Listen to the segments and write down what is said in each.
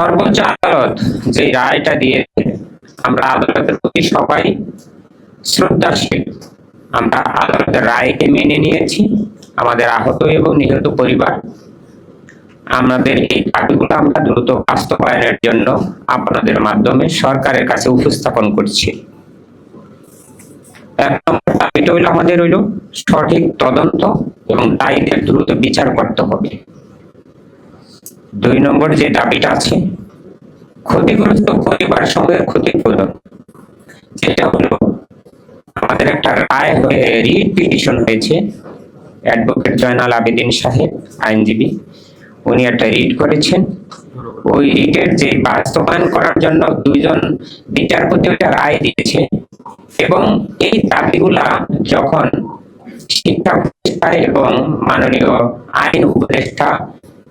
সর্বোচ্চ আদালত যে রায়টা দিয়েছে, আমরা আদালতের প্রতি সবাই শ্রদ্ধাশীল। আমরা আদালতের রায়কে মেনে নিয়েছি, আমাদের আহত এবং নিহত পরিবার। আমাদের এই দাবিগুলো আমরা দ্রুত বাস্তবায়নের জন্য আপনাদের মাধ্যমে সরকারের কাছে উপস্থাপন করছি। এক নম্বর দাবিটা হইল আমাদের হইল সঠিক তদন্ত এবং দায়ীদের দ্রুত বিচার করতে হবে। দুই নম্বর যে দাবিটা আছে, ক্ষতিগ্রস্ত পরিবার সঙ্গে ক্ষতিপূরণ, যেটা হলো আমাদের একটা রায় হয়ে রিট পিটিশন হয়েছে অ্যাডভোকেট জয়নাল আবেদিন সাহেব, আইনজীবী। উনি একটা রিট করেছেন। ওই রিটের যে বাস্তবায়ন করার জন্য দুইজন বিচারপতি ওটা রায় দিয়েছে এবং এই দাবিগুলা যখন শিক্ষা প্রতিষ্ঠা এবং মাননীয় আইন উপদেষ্টা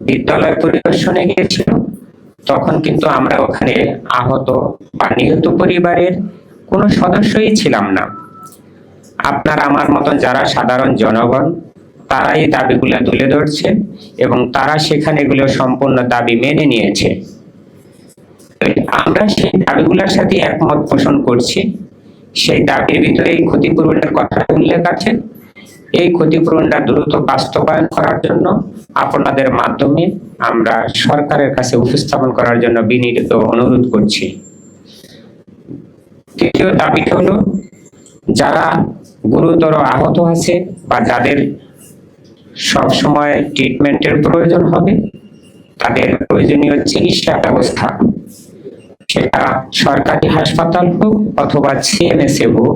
বিদ্যালয় পরিদর্শনে গিয়েছিল। তখন কিন্তু আমরা ওখানে আহত বা নিহত পরিবারের কোনো সদস্যই ছিলাম না। আপনার আমার মতন যারা সাধারণ জনগণ তারা এই দাবিগুলো তুলে ধরছে এবং তারা সেখানে এগুলো সম্পূর্ণ দাবি মেনে নিয়েছে। আমরা সেই দাবিগুলোর সাথে একমত পোষণ করছি। সেই দাবির ভিতরে এই ক্ষতিপূরণের কথা উল্লেখ আছে। এই ক্ষতিপূরণটা দ্রুত বাস্তবায়ন করার জন্য আপনাদের মাধ্যমে আমরা সরকারের কাছে উপস্থাপন করার জন্য বিনীত অনুরোধ করছি। তৃতীয় দাবিটা হলো, যারা গুরুতর আহত আছে বা যাদের সব সময় ট্রিটমেন্টের প্রয়োজন হবে, তাদের প্রয়োজনীয় চিকিৎসা ব্যবস্থা, সেটা সরকারি হাসপাতাল হোক অথবা সিএমএসএ হোক,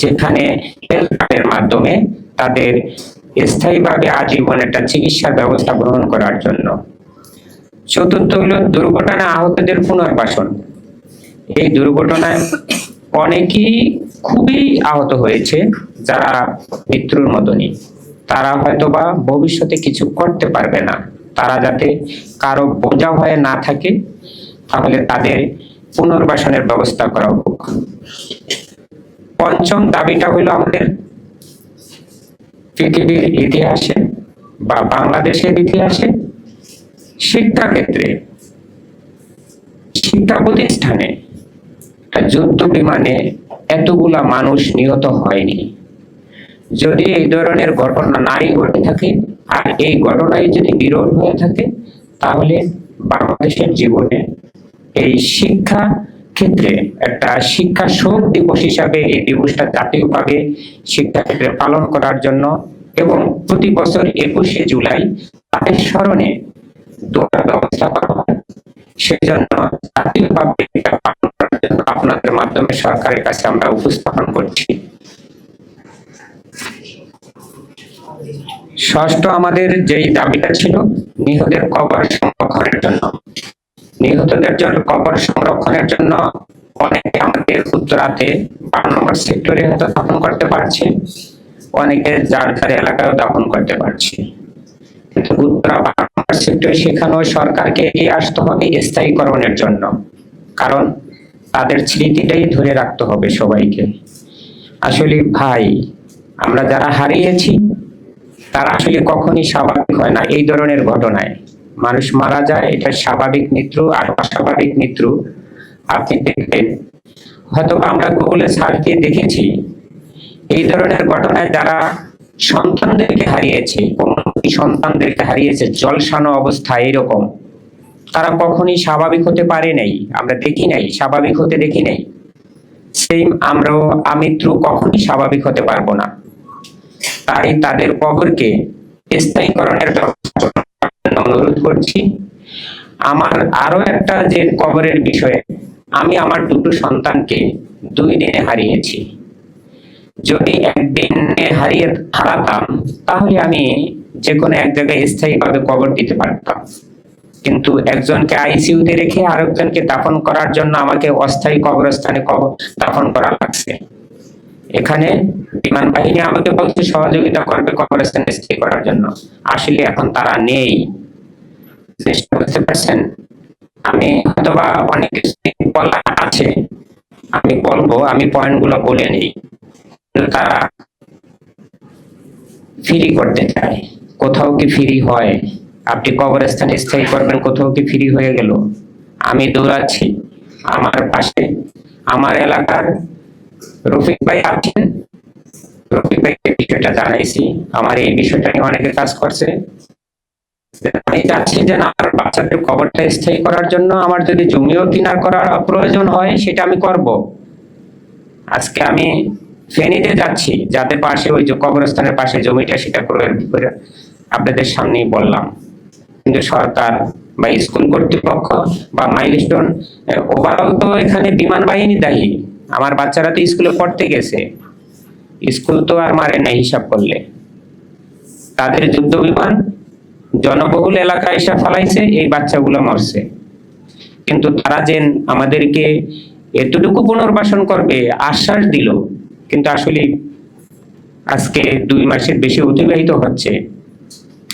যেখানে হেলথ কার্ডের মাধ্যমে তাদের স্থায়ীভাবে আজীবন একটা চিকিৎসার ব্যবস্থা গ্রহণ করার জন্য। চতুর্থ হলো দুর্ঘটনা আহতদের পুনর্বাসন। এই দুর্ঘটনায় অনেকেই খুবই আহত হয়েছে, যারা মৃত্যুর মতনই। তারা হয়তোবা ভবিষ্যতে কিছু করতে পারবে না। তারা যাতে কারও বোঝা হয়ে না থাকে, তাহলে তাদের পুনর্বাসনের ব্যবস্থা করা হোক। পঞ্চম দাবিটা হলো আমাদের পৃথিবীর ইতিহাসে বা বাংলাদেশের ইতিহাসে শিক্ষা ক্ষেত্রে শিক্ষা প্রতিষ্ঠানে যুদ্ধ বিমানে এতগুলা মানুষ নিহত হয়নি। যদি এই ধরনের ঘটনা নাই ঘটে থাকে আর এই ঘটনায় যদি বিরল হয়ে থাকে, তাহলে বাংলাদেশের জীবনে এই শিক্ষা ক্ষেত্রে একটা শিক্ষা শোক দিবস হিসাবে এই দিবসটা জাতীয়ভাবে শিক্ষা ক্ষেত্রে পালন করার জন্য এবং প্রতি বছর একুশে জুলাই তাদের স্মরণে দোয়ার ব্যবস্থা করা সেই জাতীয়ভাবে পালন করার জন্য আপনাদের মাধ্যমে সরকারের কাছে আমরা উপস্থাপন করছি। ষষ্ঠ আমাদের যেই দাবিটা ছিল, নিহতের কবর সংরক্ষণের জন্য। নিহতদের জন্য কবর সংরক্ষণের জন্য অনেকে আমাদের উত্তরাতে বারো নম্বর সেক্টরে হয়তো করতে পারছে। অনেকে যার এলাকায় দাপন করতে পারছে। কিন্তু উত্তরা বারো নম্বর সেক্টর সেখানেও সরকারকে এগিয়ে আসতে হবে স্থায়ীকরণের জন্য। কারণ তাদের স্মৃতিটাই ধরে রাখতে হবে সবাইকে। আসলে ভাই, আমরা যারা হারিয়েছি, তারা আসলে কখনই স্বাভাবিক হয় না এই ধরনের ঘটনায়। মানুষ মারা যায়, এটা স্বাভাবিক মৃত্যু আর অস্বাভাবিক মৃত্যু। আপনি দেখবেন। হয়তো আমরা গুগলে সার্চ দিয়ে দেখেছি, এই ধরনের ঘটনায় যারা সন্তানদেরকে হারিয়েছে কোমলমতি সন্তানদেরকে হারিয়েছে, জলসানো অবস্থা এরকম। তারা কখনই স্বাভাবিক হতে পারে নাই। আমরা দেখি নাই, স্বাভাবিক হতে দেখি নাই। সেম আমরাও আমৃত্যু কখনই স্বাভাবিক হতে পারব না। তাই তাদের কবরকে স্থায়ীকরণের ব্যবস্থা অনুরোধ করছি। আমার আরও একটা যে কবরের বিষয়ে, আমি আমার দুটো সন্তানকে দুই দিনে হারিয়েছি। যদি একদিনে হারিয়ে হারাতাম, তাহলে আমি যে কোনো এক জায়গায় স্থায়ীভাবে কবর দিতে পারতাম। কিন্তু একজনকে আইসিইউতে রেখে আরেকজনকে দাফন করার জন্য আমাকে অস্থায়ী কবরস্থানে কবর দাফন করা লাগছে। এখানে বিমান বাহিনী আমাকে বলছে, সহযোগিতা করবে কবরস্থানে স্থায়ী করার জন্য। আসলে এখন তারা নেই। চেষ্টা করতে পারছেন? আমি হয়তোবা অনেক বলা আছে। আমি বলব, আমি পয়েন্টগুলো বলে নিই। তারা ফ্রি করতে চায়। কোথাও কি ফ্রি হয়? আপনি কবরস্থানে স্থায়ী করবেন, কোথাও কি ফ্রি হয়ে গেল? আমি দৌড়াচ্ছি। আমার পাশে, আমার এলাকার রফিক ভাই আছেন? রফিক ভাইকে বিষয়টা জানাইছি। আমার এই বিষয়টা নিয়ে অনেকে কাজ করছে। আমি চাচ্ছি যে আমার বাচ্চাদের কবরটা স্থায়ী করার জন্য আমার যদি জমিও কিনার করার প্রয়োজন হয়, সেটা আমি করব। আজকে আমি ফেনীতে যাচ্ছি, যাতে পাশে ওই যে কবরস্থানের পাশে জমিটা সেটা করে আপনাদের সামনেই বললাম। কিন্তু সরকার বা স্কুল কর্তৃপক্ষ বা মাইলস্টোন ওভারঅল তো এখানে বিমান বাহিনী দায়ী। আমার বাচ্চারা তো স্কুলে পড়তে গেছে। স্কুল তো আর মারে না হিসাব করলে। তাদের যুদ্ধ বিমান, জনবহুল এলাকায় এসে ফলাইছে, এই বাচ্চাগুলো মরছে। কিন্তু তারা যেন আমাদেরকে এতটুকু পুনর্বাসন করবে, আশ্বাস দিল। কিন্তু আসলে আজকে দুই মাসের বেশি অতিবাহিত হচ্ছে।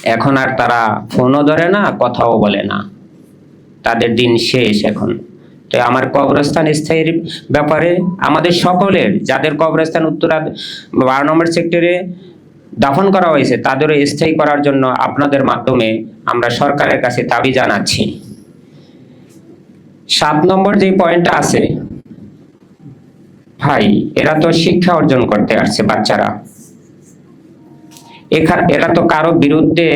এখন আর তারা ফোনও ধরে না, কথাও বলে না। তাদের দিন শেষ এখন। তো আমার কবরস্থান স্থায়ীর ব্যাপারে আমাদের সকলের, যাদের কবরস্থান উত্তরা বারো নম্বর সেক্টরে দাফন করা হয়েছে, তাদেরও স্থায়ী করার জন্য আপনাদের মাধ্যমে আমরা সরকারের কাছে দাবি জানাচ্ছি। সাত নম্বর যে পয়েন্টটা আছে, ভাই, এরা তো শিক্ষা অর্জন করতে আসছে বাচ্চারা। এখানে এরা তো কারও বিরুদ্ধে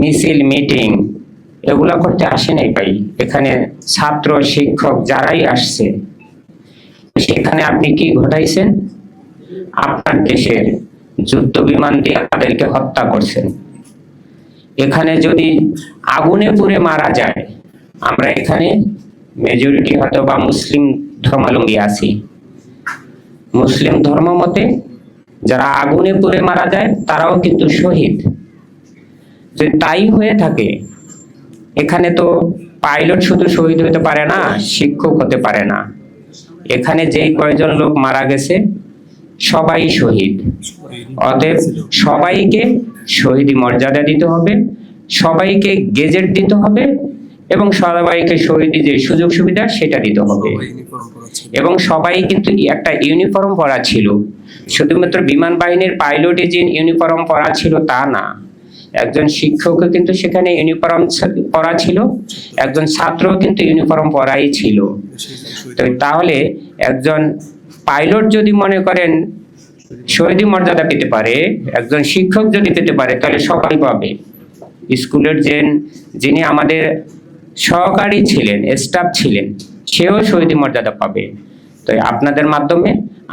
মিছিল মিটিং এগুলা করতে আসে নাই ভাই। এখানে ছাত্র, শিক্ষক যারাই আসছে, সেখানে আপনি কি ঘটাইছেন? আপনার দেশের যুদ্ধ বিমান দিয়ে তাদেরকে হত্যা করছেন। এখানে যদি আগুনে পুড়ে মারা যায়, আমরা এখানে মেজরিটি হয়তো বা মুসলিম ধর্মাবলম্বী আছি। মুসলিম ধর্ম মতে যারা আগুনে পুড়ে মারা যায়, তারাও কিন্তু শহীদ। যে তাই হয়ে থাকে এখানে তো পাইলট শুধু শহীদ হতে পারে না শিক্ষক হতে পারে না। এখানে যেই কয়জন লোক মারা গেছে সবাই শহীদ। অতএব সবাইকে শহীদি মর্যাদা দিতে হবে সবাইকে গেজেট দিতে হবে এবং সবাইকে শহীদি যে সুযোগ সুবিধা সেটা দিতে হবে। এবং সবাই কিন্তু একটা ইউনিফর্ম পরা ছিল। শুধুমাত্র বিমান বাহিনীর পাইলটে যে ইউনিফর্ম পরা ছিল তা না। একজন শিক্ষকও কিন্তু সেখানে ইউনিফর্ম পরা ছিল, একজন ছাত্রও কিন্তু ইউনিফর্ম পরাই ছিল। তো তাহলে একজন পাইলট যদি মনে করেন শহীদি মর্যাদা পেতে পারে, একজন শিক্ষক যদি পেতে পারে, তাহলে সবাই পাবে। স্কুলের যে যিনি আমাদের সহকারী ছিলেন স্টাফ ছিলেন, সেও শহীদি মর্যাদা পাবে। তো আপনাদের মাধ্যমে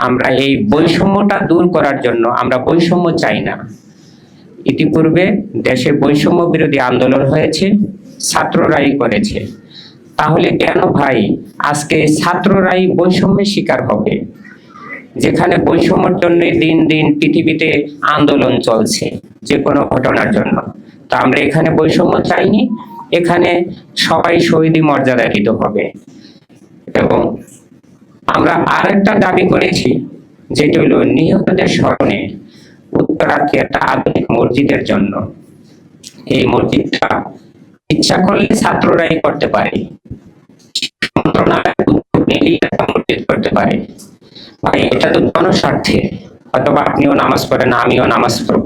আমরা এই বৈষম্যটা দূর করার জন্য আমরা বৈষম্য চাই না। ইতিপূর্বে দেশে বৈষম্য বিরোধী আন্দোলন হয়েছে, ছাত্ররাই করেছে। তাহলে কেন ভাই আজকে ছাত্ররাই বৈষম্যের শিকার হবে? যেখানে বৈষম্যের জন্য দিন দিন পৃথিবীতে আন্দোলন চলছে যে কোনো ঘটনার জন্য। তা আমরা এখানে বৈষম্য চাইনি, এখানে সবাই শহীদি মর্যাদা দিতে হবে। এবং আমরা আরেকটা দাবি করেছি, যেটি হলো নিহতদের স্মরণে। উত্তরাকে একটা আধুনিক মসজিদের জন্য। এই মসজিদটা ইচ্ছা করলে ছাত্ররাই করতে পারে। আপনিও নামাজ পড়েন, আমিও নামাজ পড়ব।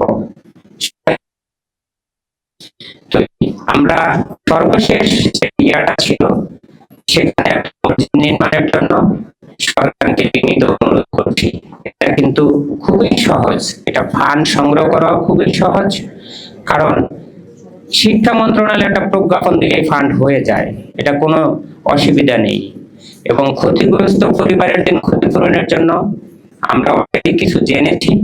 আমরা সর্বশেষ যে ইয়াটা ছিল, সেখানে একটা মসজিদ নির্মাণের জন্য সরকারকে বিনীত অনুরোধ করছি। কিন্তু খুবই সহজ। এটা ফান্ড সংগ্রহ করা খুবই সহজ, কারণ শিক্ষা মন্ত্রণালয় একটা প্রজ্ঞাপন দিলে ফান্ড হয়ে যায়। এটা কোনো অসুবিধা নেই। এবং ক্ষতিগ্রস্ত পরিবারের দিন ক্ষতিপূরণের জন্য আমরা অলরেডি কিছু জেনেছি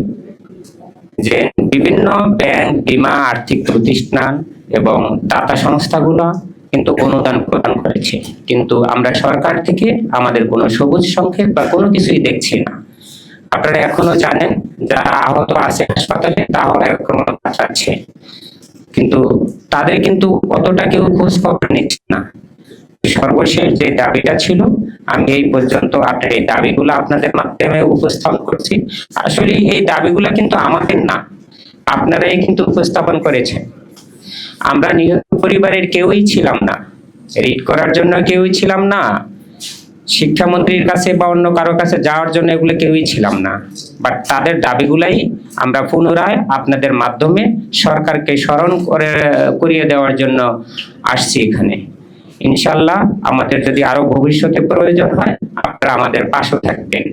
যে বিভিন্ন ব্যাংক, বীমা, আর্থিক প্রতিষ্ঠান এবং দাতা সংস্থাগুলো কিন্তু অনুদান প্রদান করেছে। কিন্তু আমরা সরকার থেকে আমাদের কোনো সবুজ সংকেত বা কোনো কিছুই দেখছি না। আপনারা এখনও জানেন, যারা আহত আছে হাসপাতালে, তাহলে এখনও বাঁচাচ্ছে কিন্তু তাদের কিন্তু অতটা কেউ খোঁজ খবর নিচ্ছে না। সর্বশেষ যে দাবিটা ছিল, আমি এই পর্যন্ত আপনার এই দাবিগুলো আপনাদের মাধ্যমে উপস্থাপন করছি। আসলে এই দাবিগুলো কিন্তু আমাদের না, আপনারাই কিন্তু উপস্থাপন করেছেন। আমরা নিহত পরিবারের কেউই ছিলাম না। রিড করার জন্য কেউই ছিলাম না। শিক্ষামন্ত্রীর কাছে বা অন্য কারোর কাছে যাওয়ার জন্য এগুলো কেউই ছিলাম না। বাট তাদের দাবিগুলাই আমরা পুনরায় আপনাদের মাধ্যমে সরকারকে স্মরণ করে, করিয়ে দেওয়ার জন্য আসছি এখানে। ইনশাল্লাহ আমাদের যদি আরও ভবিষ্যতে প্রয়োজন হয়, আপনারা আমাদের পাশে থাকবেন।